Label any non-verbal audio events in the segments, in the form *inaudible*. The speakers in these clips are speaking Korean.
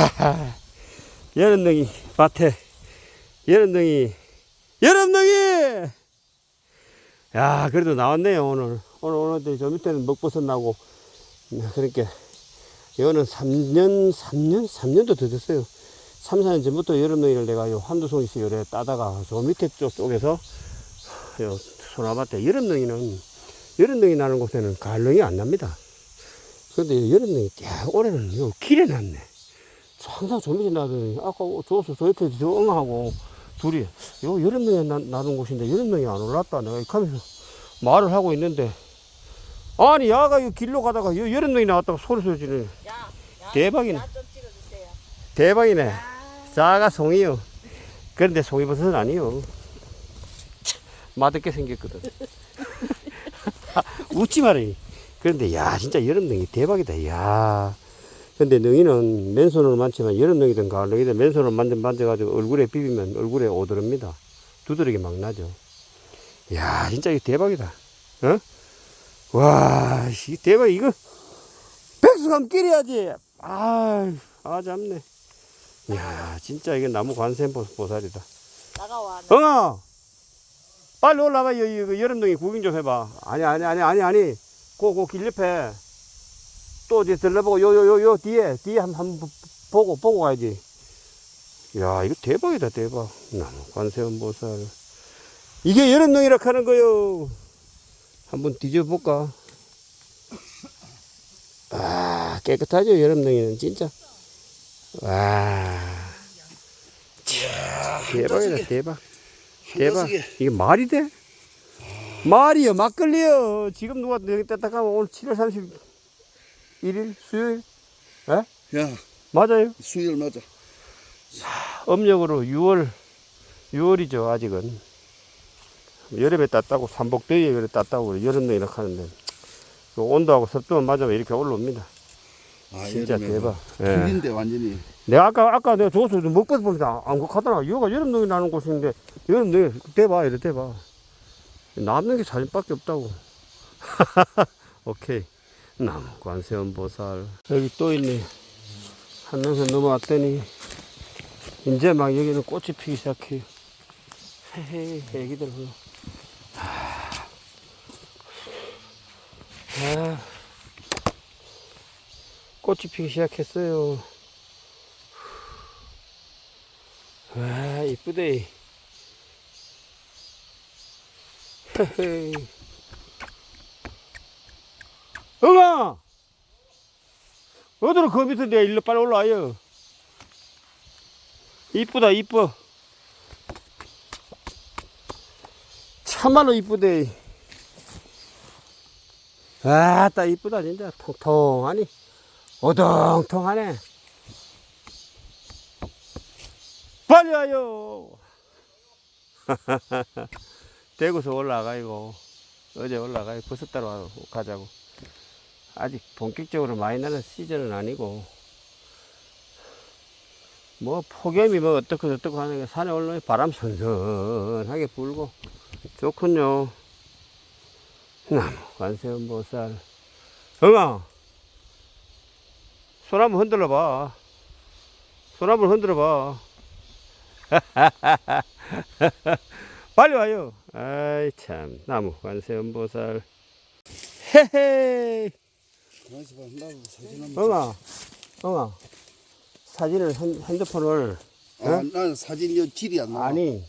*laughs* 하하. 여름능이 밭에 여름능이 여름능이! 야 그래도 나왔네요 오늘. 오늘 오늘 저 밑에는 먹버섯 나고. 네, 그러니까 이거는 3년 3년 3년도 더 됐어요. 3, 4년 전부터 여름능이를 내가 요 한두 송이씩 요래 따다가 저 밑에 쪽 쪽에서 요 소나밭에 여름능이는 여름능이 나는 곳에는 가을능이 안 납니다. 근데 여름능이 야 올해는 요 길에 났네 항상 조미진 나더니 아까 조수 저 옆에 저 엉하고 둘이 요 여름능이 나, 나는 곳인데 여름능이 안 올랐다. 내가 이렇게 하면서 말을 하고 있는데 아니 야가 이 길로 가다가 요 여름능이 나왔다고 소리 소리 지르네. 야, 야, 대박이네. 대박이네. 아, 자가 송이요. 그런데 송이버섯은 아니요. 참, 맛없게 생겼거든. *laughs* *laughs* 웃지 말이 그런데 야 진짜 여름능이 대박이다. 야 근데 능이는 맨손으로 많지만 여름능이든 가을능이든 맨손으로 만져, 만져가지고 얼굴에 비비면 얼굴에 오드릅니다. 두드러기 막 나죠. 야 진짜 이거 대박이다. 어? 와 이 대박 이거. 백수감 끼려야지. 아, 아 잡네. 이야 진짜 이게 나무 관세음 보- 보살이다. 나가와. 나. 엉아! 빨리 올라가 여, 여, 여름동이 구경 좀 해봐. 아니 아니 아니 아니 아니. 그그길 옆에 또 이제 들러보고 요 요 요 요 뒤에 뒤에 한번 보고 보고 가야지. 야 이거 대박이다 대박. 나무 관세음 보살. 이게 여름동이라 하는 거요. 한번 뒤져볼까? 아 깨끗하죠 여름동이는 진짜. 와. 대박이다 대박. 대박. 이게 말이 돼? 말이요 막걸리요. 지금 누가 여기 뗐다 가면 오늘 7월 31일 수요일? 야, 맞아요? 수요일 맞아. 음력으로 6월 6월이죠 아직은. 여름에 땄다고 삼복더위에 그래 땄다고 여름에 이렇게 하는데. 그 온도하고 습도만 맞으면 이렇게 올라옵니다. 아, 진짜 대박. 예. 풀인데 완전히. 내가 아까 아까 내가 줘서 먹버섯 보니까 안 그렇다더라. 여기가 여름능이 나는 곳인데 여름능이 대봐 이래 대봐 남는 게 사진밖에 없다고. *laughs* 오케이 나무 관세음보살. 여기 또 있네. 한명선 넘어왔더니 이제 막 여기는 꽃이 피기 시작해요. 헤헤 애기들 보여 아, 꽃이 피기 시작했어요. 와 이쁘대. 헤헤 응아 어디로 그 내가 일로 빨리 올라와요? 이쁘다 이뻐. 참말로 이쁘대. 아따 이쁘다 진짜. 통통하니? 오동통하네. 빨리 와요. *laughs* 대구서 올라가고 어제 올라가고 버섯 와- 가자고. 아직 본격적으로 많이 나는 시즌은 아니고 뭐 폭염이 뭐 어떻고 저떻고 하는 게 산에 올라오면 바람 선선하게 불고 좋군요. 나무 관세음보살 응아 손 한번 흔들어 봐. 손 한번 흔들어 봐. *laughs* 빨리 와요. 아이 참 나무 관세음보살. 헤헤. 엉아, 엉아. 사진을 핸, 핸드폰을 찍- 아, 난 사진 요 질이 안 나와. 아니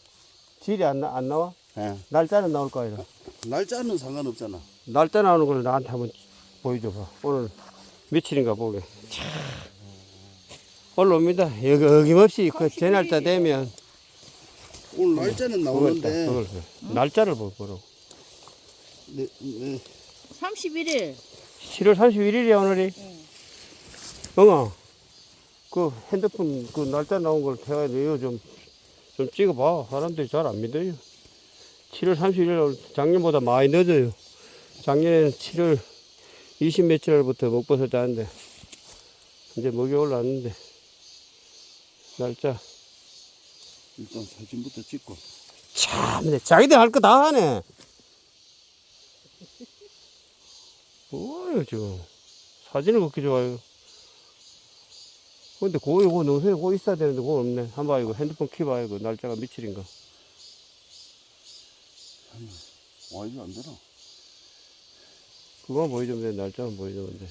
질이 안, 나, 안 나와? 예. 날짜는 나올 거 아니라. 날짜는 상관없잖아. 날짜 나오는 걸 나한테 한번 보여줘봐. 오늘 며칠인가 보게. 참. 올라옵니다. 여기 어김없이 그 제 날짜 되면 오늘 날짜는 그걸, 딱, 나오는데. 그걸 날짜를 보- 보라고. 네, 네. 31일. 7월 31일이야 오늘이. 응. 엉아. 그 핸드폰 그 날짜 나온 걸 제가 이거 좀, 좀 찍어봐. 사람들이 잘 안 믿어요. 7월 31일 작년보다 많이 늦어요. 작년에는 7월 20 며칠 날부터 먹버섯 짜는데 이제 먹이 올라왔는데 날짜 일단 사진부터 찍고. 참 근데 자기들 할 거 다 하네. 뭐예요 지금 사진을 그렇게 좋아요. 근데 그거 이거 농사에 그거 있어야 되는데 그거 없네. 한번 이거 핸드폰 키봐 이거 날짜가 며칠인가. 와 이거 안 되나? 그거 보여주면 돼. 날짜만 보여주면 돼.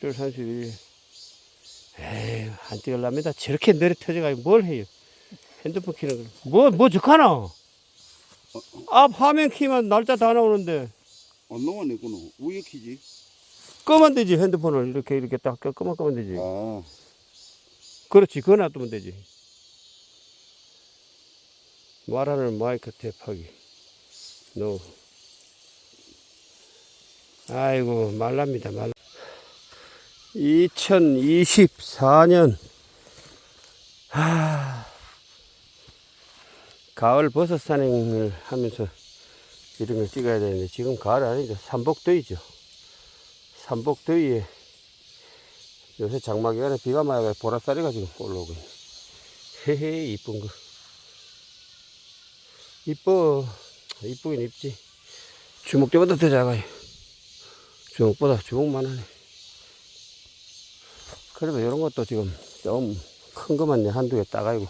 7월 31일. 에이, 안 찍을랍니다. 저렇게 느려 터져가지고 뭘 해요? 핸드폰 키는 거. 뭐, 뭐, 적하나? 앞 화면 키면 날짜 다 나오는데. 안 그거 위에 키지. 끄면 되지, 핸드폰을. 이렇게, 이렇게 딱 끄- 끄면 끄면 되지. 아 그렇지, 그거 놔두면 되지. 말하는 마이크 탭하기. 노. 아이고, 말랍니다, 말. 2024년, 하, 가을 버섯 산행을 하면서 이런 걸 찍어야 되는데, 지금 가을 아니죠. 삼복더위죠. 삼복더위에 요새 장마 기간에 비가 많이 와서 보라쌀이가 지금 올라오고 있네. 헤헤, 이쁜 거. 이뻐. 이쁘긴 이쁘지. 주먹대보다 더 작아요. 주먹보다 주먹만 하네. 그래도 이런 것도 지금 좀 큰 것만 한두 개 따가지고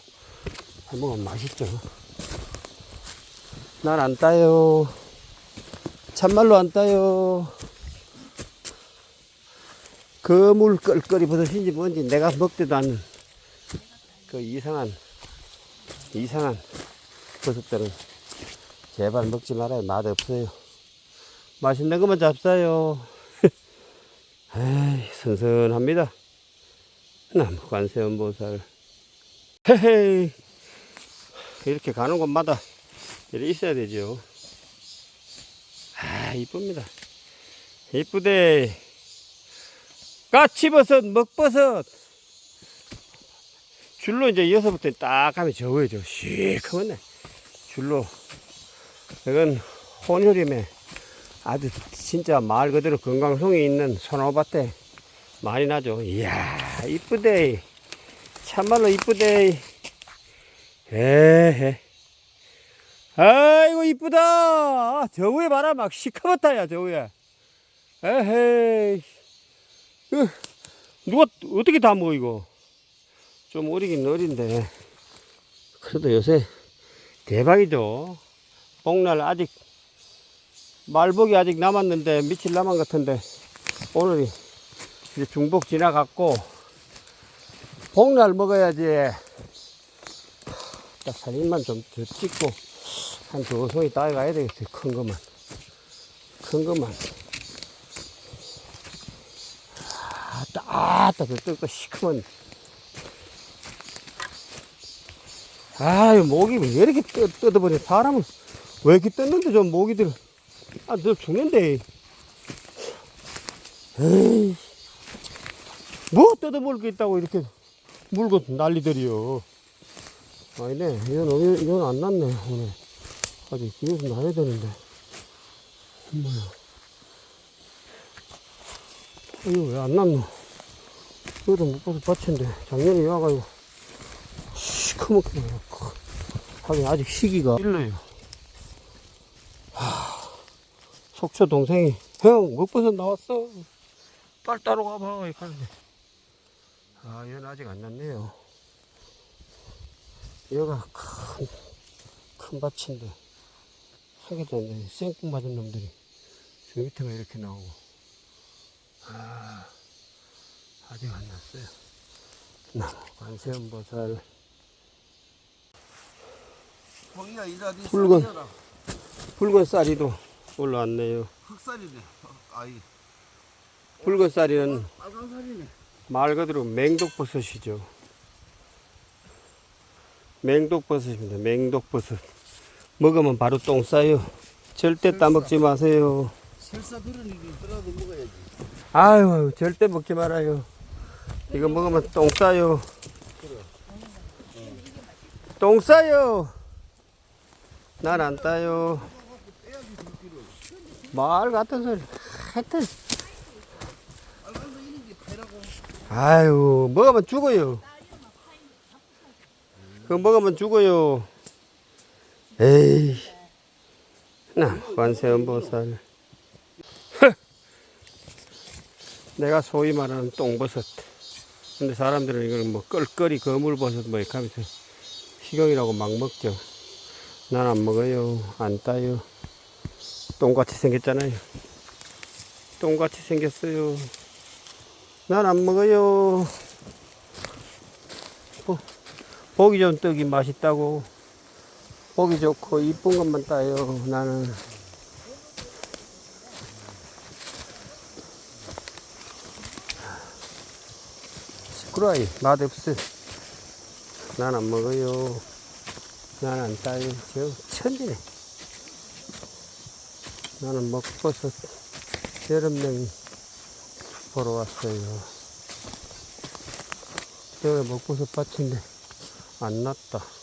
해먹으면 맛있죠. 난 안 따요. 참말로 안 따요. 그물 껄껄이 버섯인지 뭔지 내가 먹지도 않는 그 이상한 이상한 버섯들은 제발 먹지 말아요. 맛 없어요. 맛있는 것만 잡사요. *laughs* 에이 선선합니다. 나무 관세음보살. 헤헤이. 이렇게 가는 곳마다 이렇게 있어야 되죠 아 이쁩니다 이쁘대 까치버섯, 먹버섯. 줄로 이제 이어서부터 딱 가면 저거죠. 시커먼네. 줄로. 이건 혼혈임에 아주 진짜 말 그대로 건강성이 있는 소나무밭에 많이 나죠. 이야, 이쁘대. 참말로 이쁘대. 에헤. 아이고, 이쁘다. 저 위에 봐라. 막 시커멓다 야, 저 위에. 에헤이. 으, 누가 어떻게 다 먹어 이거 좀 어리긴 어린데 그래도 요새 대박이죠 복날 아직 말복이 아직 남았는데 며칠 남은 것 같은데 오늘이 이제 중복 지나갔고 복날 먹어야지 딱 사진만 좀 더 찍고 한두 송이 따가야 되겠어요 큰 것만 큰 것만 아따, 아따, 저 뜰거 시커먼. 아유, 모기 왜 이렇게 뜯, 뜯어버려. 사람은 왜 이렇게 뜯는데, 저 모기들. 아, 너 죽는데. 에이. 뭐 뜯어볼 게 있다고 이렇게 물고 난리들이요. 아니네. 이건, 이건 안 났네, 오늘. 아직 이것은 나야 되는데. 뭐야. 이거 왜 안 났노? 이것도 못 봐서 밭인데 작년에 와가지고 시커멓게 나고 하긴 아직 시기가 일러요. 하, 속초 동생이 형 먹버섯 나왔어. 빨리 따러 가봐 이렇게 하는데 아 얘는 아직 안 났네요. 얘가 큰, 큰 밭인데 하게 됐네. 생뚱 맞은 놈들이 저 밑에가 이렇게 나오고 아, 아직 안 났어요. 나무 관세음보살 붉은. 붉은 쌀이도 올라왔네요. 흑쌀이네. 아이 붉은 쌀이는 살이네. 말 그대로 맹독버섯이죠. 맹독버섯입니다. 맹독버섯. 먹으면 바로 똥 싸요. 절대 따먹지 마세요. 설사 그런 일이 있더라도 먹어야지. 아유, 절대 먹지 말아요. 이거 먹으면 똥 싸요. 똥 싸요. 난 안 따요. 말 같은 소리. 하여튼. 아유, 먹으면 죽어요. 그거 먹으면 죽어요. 에이. 나, 관세음보살. 내가 소위 말하는 똥버섯. 근데 사람들은 이걸 뭐 껄껄이 거물버섯 뭐 이렇게 하면서 식용이라고 막 먹죠. 난 안 먹어요. 안 따요. 똥같이 생겼잖아요. 똥같이 생겼어요. 난 안 먹어요. 보, 보기 좋은 떡이 맛있다고. 보기 좋고 이쁜 것만 따요. 나는. 시끄러워요. 맛없어. 난 안 먹어요. 난 안 따요. 저 천지네. 나는 먹버섯 여름냉이 보러 왔어요. 여기 먹버섯 밭인데 안 났다.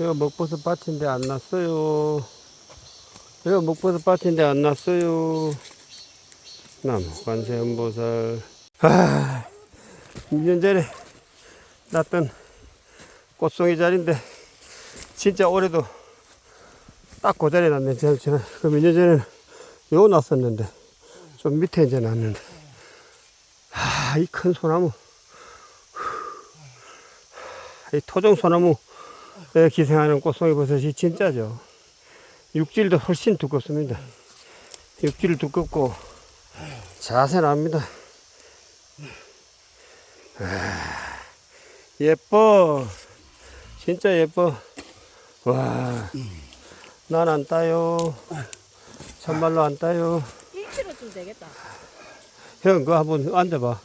여기 먹버섯 밭인데 안 났어요. 여기 먹버섯 밭인데 안 났어요. 나무 관세음보살. 아, 2년 전에 났던 꽃송이 자리인데 진짜 올해도 딱 그 자리에 났네. 제가 그몇년 전에는 요 났었는데 좀 밑에 이제 났는데 아, 이 큰 소나무 이 토종 소나무에 기생하는 꽃송이 버섯이 진짜죠. 육질도 훨씬 두껍습니다. 육질 두껍고 자세 납니다. 아, 예뻐. 진짜 예뻐. 와. 난 안 따요. 참말로 안 따요. 1kg쯤 되겠다. 형, 그거 한번 앉아봐.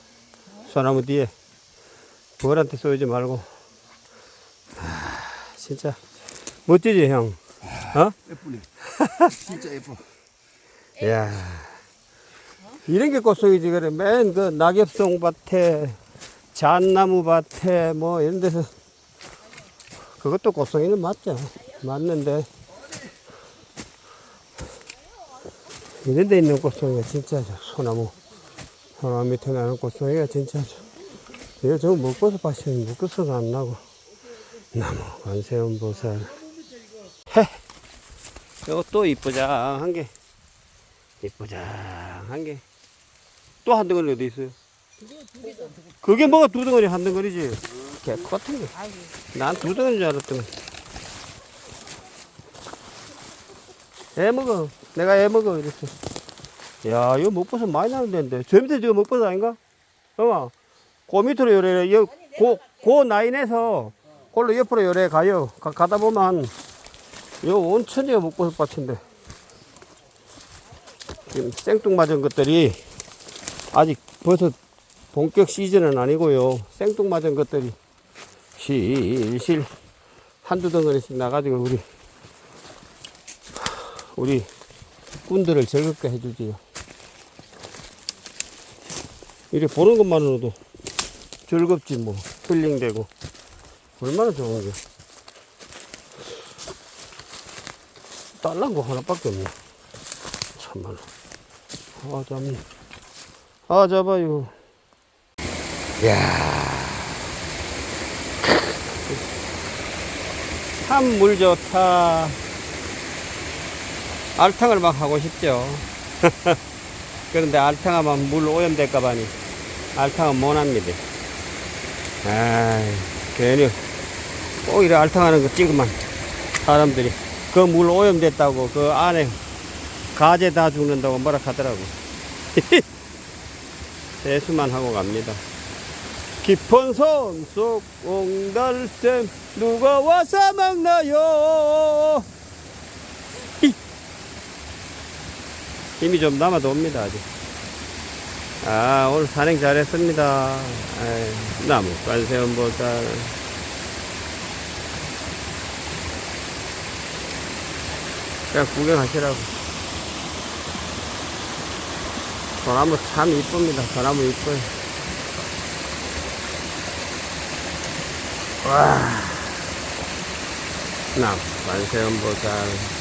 소나무 뒤에. 벌한테 쏘이지 말고. 아, 진짜. 멋지지, 형? 어? 예쁘네. 진짜 예뻐. 이야. 이런 게 꽃송이지, 그래. 맨 그 낙엽송 밭에, 잣나무 밭에, 뭐 이런 데서. 그것도 꽃송이는 맞죠. 맞는데. 이런 데 있는 꽃송이가 진짜죠. 소나무. 소나무 밑에 나는 꽃송이가. 이거 저 먹고서 봤으면 먹고서도 안 나고. 나무, 관세음 보살. 헤! 또 이쁘장한 게. 이쁘장한 게. 또한 덩어리 어디 있어요? 그게 뭐가 두 덩어리 한 덩어리지? 개 같은 게. 난 두 덩어리인 줄 알았더니. 애 먹어. 내가 애 먹어. 이랬어. 야, 이거 먹버섯 많이 나는 데인데. 저 밑에 저거 먹버섯 아닌가? 엄마, 그 밑으로 요래, 요, 고, 고 나인에서, 그걸로 옆으로 요래 가요. 가, 가다 보면, 요 온천지가 먹버섯 밭인데. 지금 생뚱맞은 것들이, 아직 버섯 본격 시즌은 아니고요. 생뚱맞은 것들이, 실실, 한두 덩어리씩 나가지고, 우리, 우리 꾼들을 즐겁게 해주지요. 이렇게 보는 것만으로도 즐겁지 뭐 힐링되고 얼마나 좋은 게. 딸난 거 하나밖에 없네. 참말로 아 잡네 아 잡아요 이야. 참 물 좋다. 알탕을 막 하고 싶죠. *laughs* 그런데 알탕하면 물 오염될까봐니 알탕은 못합니다. 아 괜히 꼭 이래 알탕하는 거 찍으면 사람들이 그 물 오염됐다고 그 안에 가재 다 죽는다고 뭐라 하더라고. *laughs* 세수만 하고 갑니다. 깊은 섬속 옹달샘 누가 와서 먹나요? 히. 힘이 좀 남아도 옵니다 아직. 아, 오늘 산행 잘했습니다. 아이, 나무, 관세음보살. 그냥 구경하시라고. 소나무 참 이쁩니다. 소나무 이뻐요. 와. 나무, 관세음보살.